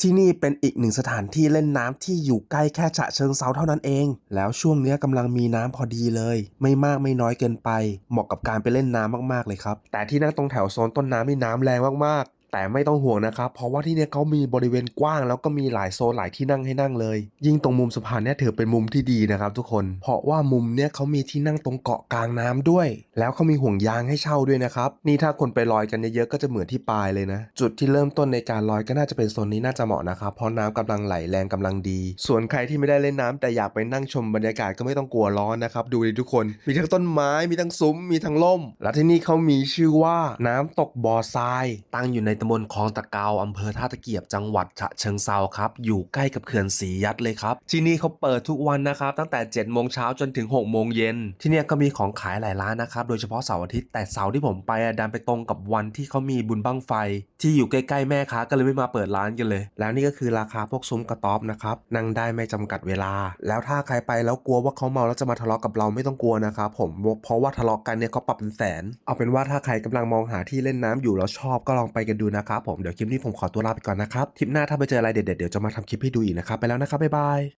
ที่นี่เป็นอีกหนึ่งสถานที่เล่นน้ำที่อยู่ใกล้แค่ฉะเชิงเซาเท่านั้นเอง แล้วช่วงนี้ยกำลังมีน้ำพอดีเลย ไม่มากไม่น้อยเกินไป เหมาะกับการไปเล่นน้ำมากๆเลยครับ แต่ที่นั่งตรงแถวโซนต้นน้ำนี่น้ำแรงมากๆ แต่ไม่ต้องห่วงนะครับ เพราะว่าที่เนี่ยเขามีบริเวณกว้าง แล้วก็มีหลายโซนหลายที่นั่งให้นั่งเลย ยิ่งตรงมุมสะพานเนี่ยถือเป็นมุมที่ดีนะครับทุกคน เพราะว่ามุมเนี่ยเขามีที่นั่งตรงเกาะกลางน้ำด้วย แล้วเขามีห่วงยางให้เช่าด้วยนะครับ นี่ถ้าคนไปลอยกันเยอะๆก็จะเหมือนที่ปลายเลยนะ จุดที่เริ่มต้นในการลอยก็น่าจะเป็นโซนนี้น่าจะเหมาะนะครับ เพราะน้ำกำลังไหลแรงกำลังดี ส่วนใครที่ไม่ได้เล่นน้ำแต่อยากไปนั่งชมบรรยากาศก็ไม่ต้องกลัวร้อนนะครับดูดิทุกคน มีทั้งต้นไม้มีทั้งซุ้มมีทั้งล่ม และที่นี่เขามีชื่อว่าน้ำตกบ่อทราย ตั้งอยู่ในตำบลคลองตะเกาอำเภอท่าตะเกียบจังหวัดฉะเชิงเซาครับ อยู่ใกล้กับเขื่อนศรียัดเลยครับ ที่นี่เขาเปิดทุกวันนะครับ ตั้งแต่7โมงเช้าจนถึง6โมงเย็น ที่นี่ก็มีของขายหลายร้านนะครับ โดยเฉพาะเสาร์อาทิตย์ แต่เสาร์ที่ผมไปอะดันไปตรงกับวันที่เขามีบุญบั้งไฟ ที่อยู่ใกล้ๆแม่ค้าก็เลยไม่มาเปิดร้านกันเลย แล้วนี่ก็คือราคาพวกซุ้มกระต๊อบนะครับนั่งได้ไม่จำกัดเวลา แล้วถ้าใครไปแล้วกลัวว่าเขาเมาแล้วจะมาทะเลาะกับเราไม่ต้องกลัวนะครับผมเพราะว่าทะเลาะกันเนี่ยเขาปรับเป็นแสน เอาเป็นว่าถ้าใครกำลังมองหาที่เล่นน้ำอยู่แล้วชอบก็ลองไปกันดูนะครับผมเดี๋ยวคลิปนี้ผมขอตัวลาไปก่อนนะครับคลิปหน้าถ้าไปเจออะไรเด็ดๆเดี๋ยวจะมาทำคลิปให้ดูอีกนะครับไปแล้วนะครับบ๊ายบาย